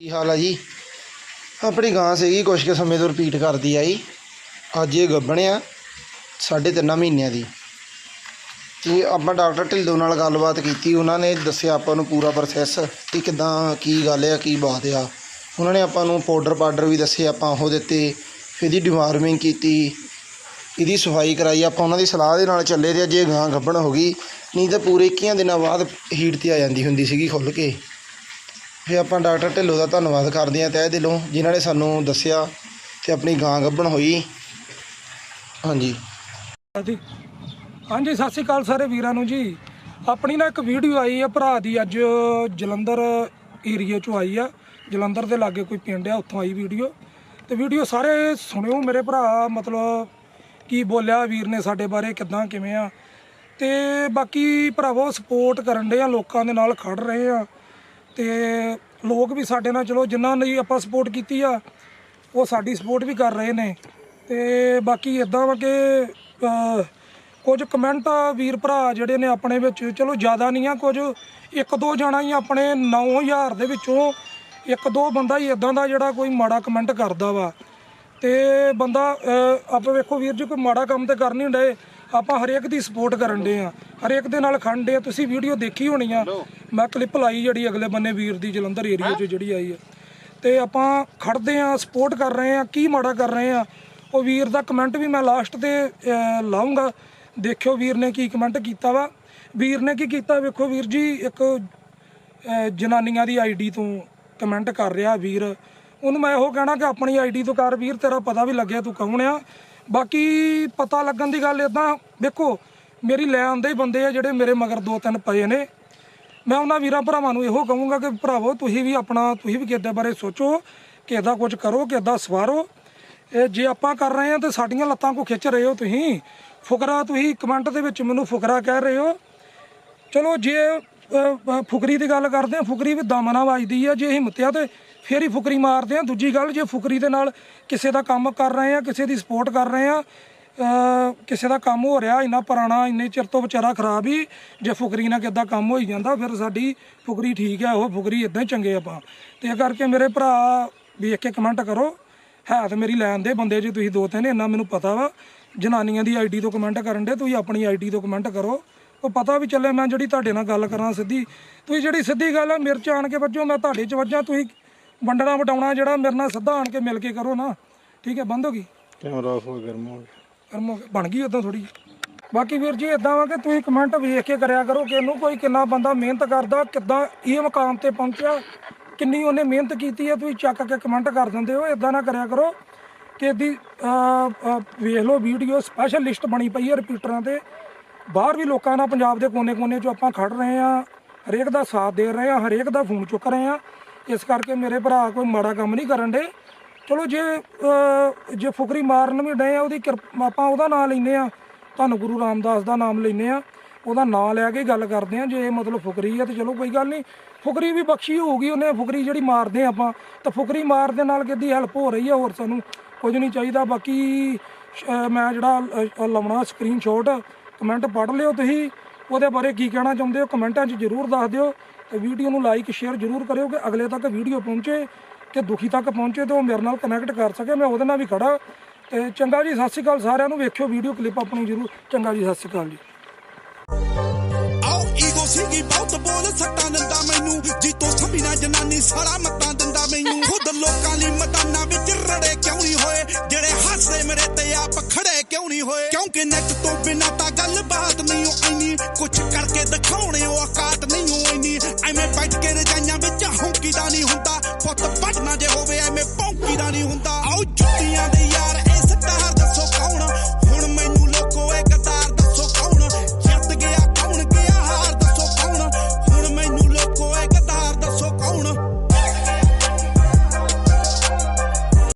ਕੀ ਹਾਲ ਆ ਜੀ? ਆਪਣੀ ਗਾਂ ਸੀਗੀ, ਕੁਛ ਕੁ ਸਮੇਂ ਤੋਂ ਰਿਪੀਟ ਕਰਦੀ ਆਈ। ਅੱਜ ਇਹ ਗੱਭਣਿਆ ਸਾਢੇ ਤਿੰਨਾਂ ਮਹੀਨਿਆਂ ਦੀ। ਤੇ ਆਪਾਂ ਡਾਕਟਰ ਢਿੱਲੋਂ ਨਾਲ ਗੱਲਬਾਤ ਕੀਤੀ, ਉਹਨਾਂ ਨੇ ਦੱਸਿਆ ਆਪਾਂ ਨੂੰ ਪੂਰਾ ਪ੍ਰੋਸੈਸ ਕਿ ਕਿਦਾਂ, ਕੀ ਗੱਲ ਆ, ਕੀ ਬਾਤ ਆ। ਉਹਨਾਂ ਨੇ ਆਪਾਂ ਨੂੰ ਪਾਊਡਰ ਪਾਊਡਰ ਵੀ ਦੱਸੇ, ਆਪਾਂ ਉਹ ਦਿੱਤੇ ਫਿਰ ਇਹਦੀ ਡਿਵਾਰਮਿੰਗ ਕੀਤੀ, ਇਹਦੀ ਸਫ਼ਾਈ ਕਰਾਈ, ਆਪਾਂ ਉਹਨਾਂ ਦੀ ਸਲਾਹ ਦੇ ਨਾਲ ਚੱਲੇ ਤੇ ਅੱਜ ਇਹ ਗਾਂ ਗੱਭਣ ਹੋ ਗਈ। ਨਹੀਂ ਤਾਂ ਪੂਰੇ 21 ਦਿਨਾਂ ਬਾਅਦ ਹੀਟ ਤੇ ਆ ਜਾਂਦੀ ਹੁੰਦੀ ਸੀਗੀ ਖੁੱਲ ਕੇ। ਫਿਰ ਆਪਾਂ ਡਾਕਟਰ ਢਿੱਲੋਂ ਦਾ ਧੰਨਵਾਦ ਕਰਦੇ ਹਾਂ ਤਹਿ ਦਿਲੋਂ, ਜਿਨ੍ਹਾਂ ਨੇ ਸਾਨੂੰ ਦੱਸਿਆ ਤੇ ਆਪਣੀ ਗਾਂ ਗੱਭਣ ਹੋਈ। ਹਾਂਜੀ। ਹਾਂਜੀ। ਹਾਂਜੀ, ਸਤਿ ਸ਼੍ਰੀ ਅਕਾਲ ਸਾਰੇ ਵੀਰਾਂ ਨੂੰ ਜੀ। ਆਪਣੀ ਨਾ ਇੱਕ ਵੀਡੀਓ ਆਈ ਆ ਭਰਾ ਦੀ, ਅੱਜ ਜਲੰਧਰ ਏਰੀਏ ਚੋਂ ਆਈ ਆ। ਜਲੰਧਰ ਦੇ ਲਾਗੇ ਕੋਈ ਪਿੰਡ ਆ, ਉੱਥੋਂ ਆਈ ਵੀਡੀਓ। ਤੇ ਵੀਡੀਓ ਸਾਰੇ ਸੁਣਿਓ ਮੇਰੇ ਭਰਾ, ਮਤਲਬ ਕੀ ਬੋਲਿਆ ਵੀਰ ਨੇ ਸਾਡੇ ਬਾਰੇ, ਕਿੱਦਾਂ, ਕਿਵੇਂ ਆ। ਤੇ ਬਾਕੀ ਭਰਾਵੋ ਸਪੋਰਟ ਕਰਨ ਦੇ ਆ, ਲੋਕਾਂ ਦੇ ਨਾਲ ਖੜ ਰਹੇ ਆ। ਤੇ ਲੋਕ ਵੀ ਸਾਡੇ ਨਾਲ, ਚਲੋ ਜਿਨ੍ਹਾਂ ਨੇ ਆਪਾਂ ਸਪੋਰਟ ਕੀਤੀ ਆ, ਉਹ ਸਾਡੀ ਸਪੋਰਟ ਵੀ ਕਰ ਰਹੇ ਨੇ। ਤੇ ਬਾਕੀ ਇਦਾਂ ਵਾ ਕਿ ਕੁਝ ਕਮੈਂਟ ਵੀਰ ਭਰਾ ਜਿਹੜੇ ਨੇ ਆਪਣੇ ਵਿੱਚ, ਚਲੋ ਜ਼ਿਆਦਾ ਨਹੀਂ ਆ ਕੁਝ। ਇੱਕ ਦੋ ਜਣਾ ਹੀ ਆਪਣੇ 9000 ਦੇ ਵਿੱਚੋਂ, ਇੱਕ ਦੋ ਬੰਦਾ ਹੀ ਇਦਾਂ ਦਾ ਜਿਹੜਾ ਕੋਈ ਮਾੜਾ ਕਮੈਂਟ ਕਰਦਾ ਵਾ। ਤੇ ਬੰਦਾ ਆਪਾਂ ਵੇਖੋ ਵੀਰ ਜੀ, ਕੋਈ ਮਾੜਾ ਕੰਮ ਤੇ ਕਰ ਨਹੀਂ ਡਏ ਆਪਾਂ ਹਰੇਕ ਦੀ ਸਪੋਰਟ ਕਰਨ ਦੇ ਆ। ਹਰੇਕ ਦੇ ਨਾਲ ਦੇ ਆ। ਤੁਸੀਂ ਵੀਡੀਓ ਦੇਖੀ ਹੋਣੀ ਆ। ਮੈਂ ਕਲਿੱਪ ਲਾਈ ਜਿਹੜੀ ਅਗਲੇ ਬੰਨੇ ਵੀਰ ਦੀ ਜਲੰਧਰ ਏਰੀਆ 'ਚ ਜਿਹੜੀ ਆਈ ਆ। ਤੇ ਆਪਾਂ ਖੜਦੇ ਆ ਸਪੋਰਟ ਕਰ ਰਹੇ ਆ ਕੀ ਮਾੜਾ ਕਰ ਰਹੇ ਆ। ਉਹ ਵੀਰ ਦਾ ਕਮੈਂਟ ਵੀ ਮੈਂ ਲਾਸਟ ਤੇ ਲਾਊਂਗਾ। ਦੇਖਿਓ ਵੀਰ ਨੇ ਕੀ ਕਮੈਂਟ ਕੀਤਾ ਵਾ। ਵੀਰ ਨੇ ਕੀ ਕੀਤਾ? ਵੇਖੋ ਵੀਰ ਜੀ ਇੱਕ ਜਨਾਨੀਆਂ ਦੀ ਆਈਡੀ ਤੋਂ ਕਮੈਂਟ ਕਰ ਰਿਹਾ ਵੀਰ। ਉਹਨੂੰ ਮੈਂ ਇਹੋ ਕਹਿਣਾ ਕਿ ਆਪਣੀ ਆਈਡੀ ਤੋਂ ਕਰ ਵੀਰ ਤੇਰਾ ਪਤਾ ਵੀ ਲੱਗਿਆ ਤੂੰ ਕੌਣ ਆ। ਬਾਕੀ ਪਤਾ ਲੱਗਣ ਦੀ ਗੱਲ ਇਦਾਂ ਵੇਖੋ, ਮੇਰੀ ਲੈ ਆਉਂਦੇ ਹੀ ਬੰਦੇ ਆ ਜਿਹੜੇ ਮੇਰੇ ਮਗਰ ਦੋ ਤਿੰਨ ਪਏ ਨੇ। ਮੈਂ ਉਹਨਾਂ ਵੀਰਾਂ ਭਰਾਵਾਂ ਨੂੰ ਇਹੋ ਕਹੂੰਗਾ ਕਿ ਭਰਾਵੋ, ਤੁਸੀਂ ਵੀ ਆਪਣਾ, ਤੁਸੀਂ ਵੀ ਕਿੱਦਾਂ ਬਾਰੇ ਸੋਚੋ ਕਿ ਇਦਾਂ ਕੁਝ ਕਰੋ ਕਿ ਇਦਾਂ ਸਵਾਰੋ। ਇਹ ਜੇ ਆਪਾਂ ਕਰ ਰਹੇ ਹਾਂ ਤੇ ਸਾਡੀਆਂ ਲੱਤਾਂ ਕੋ ਖਿੱਚ ਰਹੇ ਹੋ ਤੁਸੀਂ। ਫੁਕਰਾ ਤੁਸੀਂ ਕਮੈਂਟ ਦੇ ਵਿੱਚ ਮੈਨੂੰ ਫੁਕਰਾ ਕਹਿ ਰਹੇ ਹੋ। ਚਲੋ, ਜੇ ਫੁਕਰੀ ਦੀ ਗੱਲ ਕਰਦੇ ਆ ਫੁਕਰੀ ਵੀ ਦਮ ਨਾਲ ਵੱਜਦੀ ਆ, ਜੇ ਹਿੰਮਤਿਆ ਤੇ ਫੇਰ ਹੀ ਫੁਕਰੀ ਮਾਰਦੇ ਆ ਦੂਜੀ ਗੱਲ, ਜੇ ਫੁਕਰੀ ਦੇ ਨਾਲ ਕਿਸੇ ਦਾ ਕੰਮ ਕਰ ਰਹੇ ਆ ਕਿਸੇ ਦੀ ਸਪੋਰਟ ਕਰ ਰਹੇ ਆ ਕਿਸੇ ਦਾ ਕੰਮ ਹੋ ਰਿਹਾ, ਇੰਨਾ ਪੁਰਾਣਾ, ਇੰਨੇ ਚਿਰ ਤੋਂ ਵਿਚਾਰਾ ਖਰਾਬ ਹੀ, ਜੇ ਫੁਕਰੀ ਨਾਲ ਕਿੱਦਾਂ ਕੰਮ ਹੋਈ ਜਾਂਦਾ, ਫਿਰ ਸਾਡੀ ਫੁਕਰੀ ਠੀਕ ਹੈ ਉਹ ਫੁਕਰੀ ਇਦਾਂ ਹੀ ਚੰਗੇ ਆਪਾਂ। ਤੇ ਇਹ ਕਰਕੇ ਮੇਰੇ ਭਰਾ ਵੇਖ ਕੇ ਕਮੈਂਟ ਕਰੋ। ਹੈ ਤੇ ਮੇਰੀ ਲੈਣ ਦੇ ਬੰਦੇ ਜੇ ਤੁਸੀਂ ਦੋ ਤਿੰਨ, ਇੰਨਾ ਮੈਨੂੰ ਪਤਾ ਵਾ। ਜਨਾਨੀਆਂ ਦੀ ਆਈਡੀ ਤੋਂ ਕਮੈਂਟ ਕਰਨ ਦੇ, ਤੁਸੀਂ ਆਪਣੀ ਆਈਡੀ ਤੋਂ ਕਮੈਂਟ ਕਰੋ। ਉਹ ਪਤਾ ਵੀ ਚੱਲੇ ਮੈਂ ਜਿਹੜੀ ਤੁਹਾਡੇ ਨਾਲ ਗੱਲ ਕਰਾਂ ਸਿੱਧੀ। ਤੁਸੀਂ ਜਿਹੜੀ ਸਿੱਧੀ ਗੱਲ ਹੈ ਮੇਰੇ ਚ ਆਣ ਕੇ ਵੱਜੋ ਮੈਂ ਤੁਹਾਡੇ ਚ ਵੱਜਾਂ ਤੁਸੀਂ ਵੰਡਣਾ ਵਟਾਉਣਾ ਜਿਹੜਾ ਮੇਰੇ ਨਾਲ ਸਿੱਧਾ ਆਣ ਕੇ ਮਿਲ ਕੇ ਕਰੋ ਨਾ। ਠੀਕ ਹੈ ਬੰਦ ਹੋ ਗਈ? ਕੈਮਰਾ ਆਫ ਹੋ ਗਰਮ ਹੋ ਗਿਆ। ਕਰਮ ਹੋ ਗਿਆ। ਬਣ ਗਈ ਉਦਾਂ ਥੋੜੀ ਬਾਕੀ ਵੀਰ ਜੀ ਇਦਾਂ ਵਾ ਕਿ ਤੁਸੀਂ ਕਮੈਂਟ ਵੇਖ ਕੇ ਕਰਿਆ ਕਰੋ ਕਿ ਇਹਨੂੰ ਕੋਈ ਕਿੰਨਾ ਬੰਦਾ ਮਿਹਨਤ ਕਰਦਾ ਕਿੱਦਾਂ ਇਹ ਮਕਾਮ ਤੇ ਪਹੁੰਚਿਆ ਕਿੰਨੀ ਉਹਨੇ ਮਿਹਨਤ ਕੀਤੀ ਹੈ ਤੁਸੀਂ ਚੱਕ ਕੇ ਕਮੈਂਟ ਕਰ ਦਿੰਦੇ ਹੋ ਇਦਾਂ ਨਾ ਕਰਿਆ ਕਰੋ ਕਿ ਇਹਦੀ ਵੇਖ ਲਓ ਵੀਡੀਓ ਸਪੈਸ਼ਲ ਲਿਸਟ ਬਣੀ ਪਈ ਹੈ ਰਿਪੀਟਰਾਂ ਤੇ। ਬਾਹਰ ਵੀ ਲੋਕਾਂ ਨਾਲ ਪੰਜਾਬ ਦੇ ਕੋਨੇ-ਕੋਨੇ 'ਚੋਂ ਆਪਾਂ ਖੜ ਰਹੇ ਆ ਹਰੇਕ ਦਾ ਸਾਥ ਦੇ ਰਹੇ ਆ ਹਰੇਕ ਦਾ ਫੋਨ ਚੁੱਕ ਰਹੇ ਆ ਇਸ ਕਰਕੇ ਮੇਰੇ ਭਰਾ ਕੋਈ ਮਾੜਾ ਕੰਮ ਨਹੀਂ ਕਰਨ ਦੇ। ਚਲੋ ਜੇ ਅਹ, ਜੇ ਫੁਕਰੀ ਮਾਰਨ ਵੀ ਡਏ ਆ ਉਹਦੀ ਕਿਰਪ- ਆਪਾਂ ਉਹਦਾ ਨਾਮ ਲੈਨੇ ਆ ਤੁਹਾਨੂੰ ਗੁਰੂ ਰਾਮਦਾਸ ਦਾ ਨਾਮ ਲੈਨੇ ਆ ਉਹਦਾ ਨਾਮ ਲੈ ਕੇ ਗੱਲ ਕਰਦੇ ਆ ਜੇ ਇਹ ਮਤਲਬ ਫੁਕਰੀ ਆ ਤੇ ਚਲੋ ਕੋਈ ਗੱਲ ਨਹੀਂ। ਫੁਕਰੀ ਵੀ ਬਖਸ਼ੀ ਹੋਊਗੀ ਉਹਨੇ ਫੁਕਰੀ ਜਿਹੜੀ ਮਾਰਦੇ ਆ ਆਪਾਂ ਤਾਂ ਫੁਕਰੀ ਮਾਰ ਦੇ ਨਾਲ ਕਿੱਦੀ ਹੈਲਪ ਹੋ ਰਹੀ ਆ ਹੋਰ ਸਾਨੂੰ ਕੁਝ ਨਹੀਂ ਚਾਹੀਦਾ। ਬਾਕੀ ਅਹ, ਮੈਂ ਜਿਹੜਾ ਅਹ, ਲਾਉਣਾ ਸਕਰੀਨਸ਼ਾਟ ਕਮੈਂਟ ਪੜ੍ਹ ਲਿਓ ਤੁਸੀਂ। ਉਹਦੇ ਬਾਰੇ ਕੀ ਕਹਿਣਾ ਚਾਹੁੰਦੇ ਹੋ? ਕਮੈਂਟਾਂ 'ਚ ਜਰੂਰ ਦੱਸ ਦਿਓ ਤੇ ਵੀਡੀਓ ਨੂੰ ਲਾਈਕ ਸ਼ੇਅਰ ਜਰੂਰ ਕਰਿਓ ਕਿ ਅਗਲੇ ਤੱਕ ਵੀਡੀਓ ਪਹੁੰਚੇ ਤੇ ਦੁਖੀ ਤੱਕ ਪਹੁੰਚੇ ਤੇ ਉਹ ਮੇਰੇ ਨਾਲ ਕਨੈਕਟ ਕਰ ਸਕੇ। ਮੈਂ ਉਹਦੇ ਨਾਲ ਵੀ ਖੜਾ ਤੇ ਚੰਗਾ ਜੀ, ਸਤਿ ਸ਼੍ਰੀ ਅਕਾਲ ਸਾਰਿਆਂ ਨੂੰ। ਵੇਖਿਓ ਵੀਡੀਓ ਕਲਿੱਪ ਆਪਣੀ ਜਰੂਰ। ਚੰਗਾ ਜੀ, ਸਤਿ ਸ਼੍ਰੀ ਅਕਾਲ ਜੀ। ਮੈਨੂੰ ਜੀ ਤੋਂ ਜਨਾਨੀ ਸਾਰਾ ਮੱਤਾਂ ਦਿੰਦਾ ਮੈਨੂੰ। ਖੁਦ ਲੋਕਾਂ ਲਈ ਮਦਾਨਾ ਵਿੱਚ ਰੜੇ ਕਿਉਂ ਨਹੀਂ ਹੋਏ? ਜਿਹੜੇ ਹਾਸੇ ਮੇਰੇ ਤੇ ਆਪ ਖੜੇ ਕਿਉਂ ਨਹੀਂ ਹੋਏ? ਕਿਉਂਕਿ ਨੈਟ ਤੋਂ ਬਿਨਾ ਤਾਂ ਗੱਲ ਬਾਤ ਨਹੀਂ ਓ ਇੰਨੀ। ਕੁਛ ਕਰਕੇ ਦਿਖਾਉਣੇ ਉਹ ਔਕਾਤ ਨਹੀਂ ਓ ਇੰਨੀ। ਐਵੇਂ ਬੈਠ ਕੇ ਰਜਾਈਆਂ ਵਿੱਚ ਹੌਂਕੀ ਦਾ ਨਹੀਂ ਹੁੰਦਾ। ਪੁੱਤ ਪਟਨਾ ਜੇ ਹੋਵੇ ਐਵੇਂ ਭੌਂਕੀ ਦਾ ਨਹੀਂ ਹੁੰਦਾ। ਆਓ